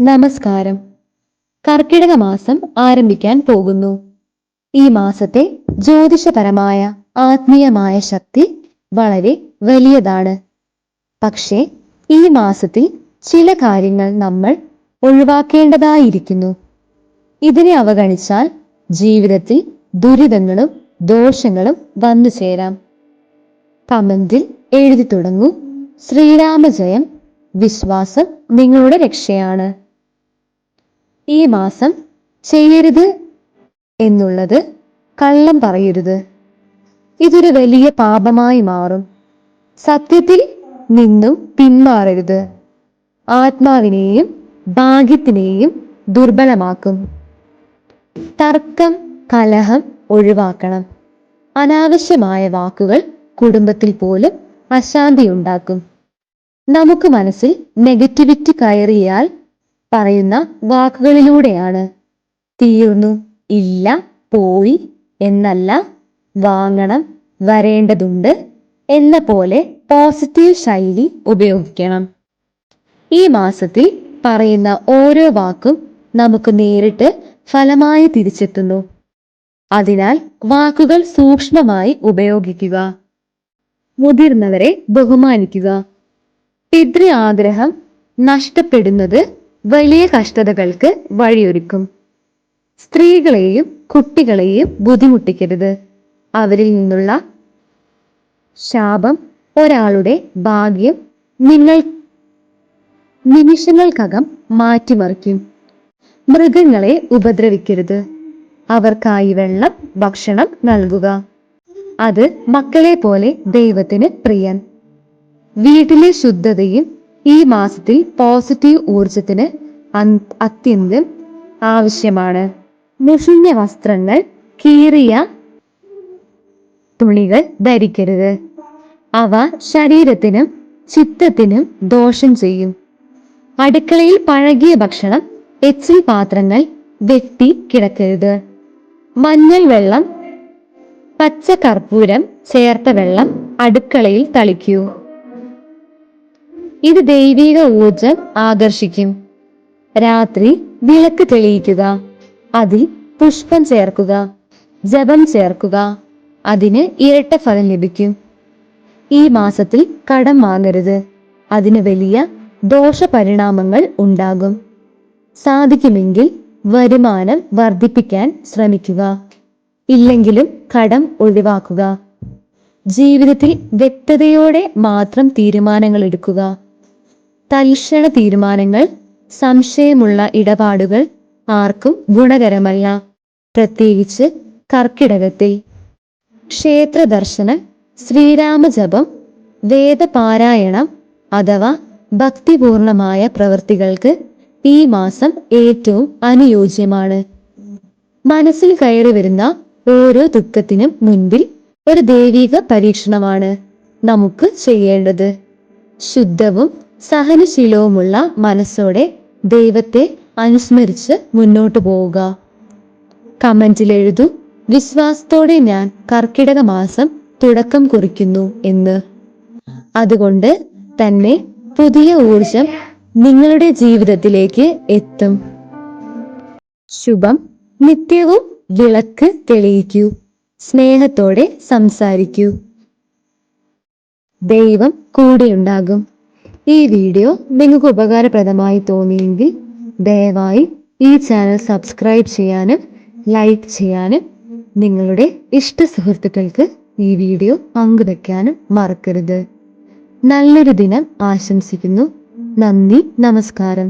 നമസ്കാരം. കർക്കിടക മാസം ആരംഭിക്കാൻ പോകുന്നു. ഈ മാസത്തെ ജ്യോതിഷപരമായ ആത്മീയമായ ശക്തി വളരെ വലിയതാണ്. പക്ഷേ ഈ മാസത്തിൽ ചില കാര്യങ്ങൾ നമ്മൾ ഒഴിവാക്കേണ്ടതായിരിക്കുന്നു. ഇതിനെ അവഗണിച്ചാൽ ജീവിതത്തിൽ ദുരിതങ്ങളും ദോഷങ്ങളും വന്നു ചേരാം. കമന്തിൽ എഴുതി തുടങ്ങൂ. ശ്രീരാമജയം. വിശ്വാസം നിങ്ങളുടെ രക്ഷയാണ്. ഈ മാസം ചെയ്യരുത് എന്നുള്ളത് കള്ളം പറയരുത്. ഇതൊരു വലിയ പാപമായി മാറും. സത്യത്തിൽ നിന്നും പിന്മാറരുത്. ആത്മാവിനെയും ഭാഗ്യത്തിനെയും ദുർബലമാക്കും. തർക്കം കലഹം ഒഴിവാക്കണം. അനാവശ്യമായ വാക്കുകൾ കുടുംബത്തിൽ പോലും അശാന്തി ഉണ്ടാക്കും. നമുക്ക് മനസ്സിൽ നെഗറ്റിവിറ്റി കയറിയാൽ പറയുന്ന വാക്കുകളിലൂടെയാണ്. തീർന്നു. ഇല്ല പോയി എന്നല്ല വാങ്ങണം വരേണ്ടതുണ്ട് എന്ന പോലെ പോസിറ്റീവ് ശൈലി ഉപയോഗിക്കണം. ഈ മാസത്തിൽ പറയുന്ന ഓരോ വാക്കും നമുക്ക് നേരിട്ട് ഫലമായി തിരിച്ചെത്തുന്നു. അതിനാൽ വാക്കുകൾ സൂക്ഷ്മമായി ഉപയോഗിക്കുക. മുതിർന്നവരെ ബഹുമാനിക്കുക. പിതൃ ആഗ്രഹം നഷ്ടപ്പെടുന്നത് വലിയ കഷ്ടതകൾക്ക് വഴിയൊരുക്കും. സ്ത്രീകളെയും കുട്ടികളെയും ബുദ്ധിമുട്ടിക്കരുത്. അവരിൽ നിന്നുള്ള ശാപം ഒരാളുടെ ഭാഗ്യം നിങ്ങൾ നിമിഷങ്ങൾക്കകം മാറ്റിമറിക്കും. മൃഗങ്ങളെ ഉപദ്രവിക്കരുത്. അവർക്കായി വെള്ളം ഭക്ഷണം നൽകുക. അത് മക്കളെ പോലെ ദൈവത്തിന് പ്രിയൻ. വീട്ടിലെ ശുദ്ധതയും ഈ മാസത്തിൽ പോസിറ്റീവ് ഊർജത്തിന് അത്യന്തം ആവശ്യമാണ്. മുഷിഞ്ഞ വസ്ത്രങ്ങൾ കീറിയ തുണികൾ ധരിക്കരുത്. അവ ശരീരത്തിനും ചിത്തത്തിനും ദോഷം ചെയ്യും. അടുക്കളയിൽ പഴകിയ ഭക്ഷണം എച്ചിൽ പാത്രങ്ങൾ വെട്ടി കിടക്കരുത്. മഞ്ഞൾ വെള്ളം പച്ച കർപ്പൂരം ചേർത്ത വെള്ളം അടുക്കളയിൽ തളിക്കൂ. ഇത് ദൈവിക ഊർജം ആകർഷിക്കും. രാത്രി വിളക്ക് തെളിയിക്കുക. അതിൽ പുഷ്പം ചേർക്കുക. ജപം ചേർക്കുക. അതിന് ഇരട്ട ഫലം ലഭിക്കും. ഈ മാസത്തിൽ കടം വാങ്ങരുത്. അതിന് വലിയ ദോഷപരിണാമങ്ങൾ ഉണ്ടാകും. സാധിക്കുമെങ്കിൽ വരുമാനം വർദ്ധിപ്പിക്കാൻ ശ്രമിക്കുക. ഇല്ലെങ്കിലും കടം ഒഴിവാക്കുക. ജീവിതത്തിൽ വ്യക്തതയോടെ മാത്രം തീരുമാനങ്ങൾ എടുക്കുക. തൽക്ഷണ തീരുമാനങ്ങൾ സംശയമുള്ള ഇടപാടുകൾ ആർക്കും ഗുണകരമല്ല. പ്രത്യേകിച്ച് കർക്കിടകത്തെ. ക്ഷേത്ര ദർശനം ശ്രീരാമജപം വേദപാരായണം അഥവാ ഭക്തിപൂർണമായ പ്രവൃത്തികൾക്ക് ഈ മാസം ഏറ്റവും അനുയോജ്യമാണ്. മനസ്സിൽ കയറി വരുന്ന ഓരോ ദുഃഖത്തിനും മുൻപിൽ ഒരു ദൈവിക പരീക്ഷണമാണ് നമുക്ക് ചെയ്യേണ്ടത്. ശുദ്ധവും സഹനശീലവുമുള്ള മനസ്സോടെ ദൈവത്തെ അനുസ്മരിച്ച് മുന്നോട്ടു പോവുക. കമന്റിൽ എഴുതൂ വിശ്വാസത്തോടെ ഞാൻ കർക്കിടക മാസം തുടക്കം കുറിക്കുന്നു എന്ന്. അതുകൊണ്ട് തന്നെ പുതിയ ഊർജം നിങ്ങളുടെ ജീവിതത്തിലേക്ക് എത്തും. ശുഭം നിത്യവും വിളക്ക് തെളിയിക്കൂ സ്നേഹത്തോടെ സംസാരിക്കൂ. ദൈവം കൂടെയുണ്ടാകും. ഈ വീഡിയോ നിങ്ങൾക്ക് ഉപകാരപ്രദമായി തോന്നിയെങ്കിൽ ദയവായി ഈ ചാനൽ സബ്സ്ക്രൈബ് ചെയ്യാനും ലൈക്ക് ചെയ്യാനും നിങ്ങളുടെ ഇഷ്ട സുഹൃത്തുക്കൾക്ക് ഈ വീഡിയോ പങ്കുവെക്കാനും മറക്കരുത്. നല്ലൊരു ദിനം ആശംസിക്കുന്നു. നന്ദി നമസ്കാരം.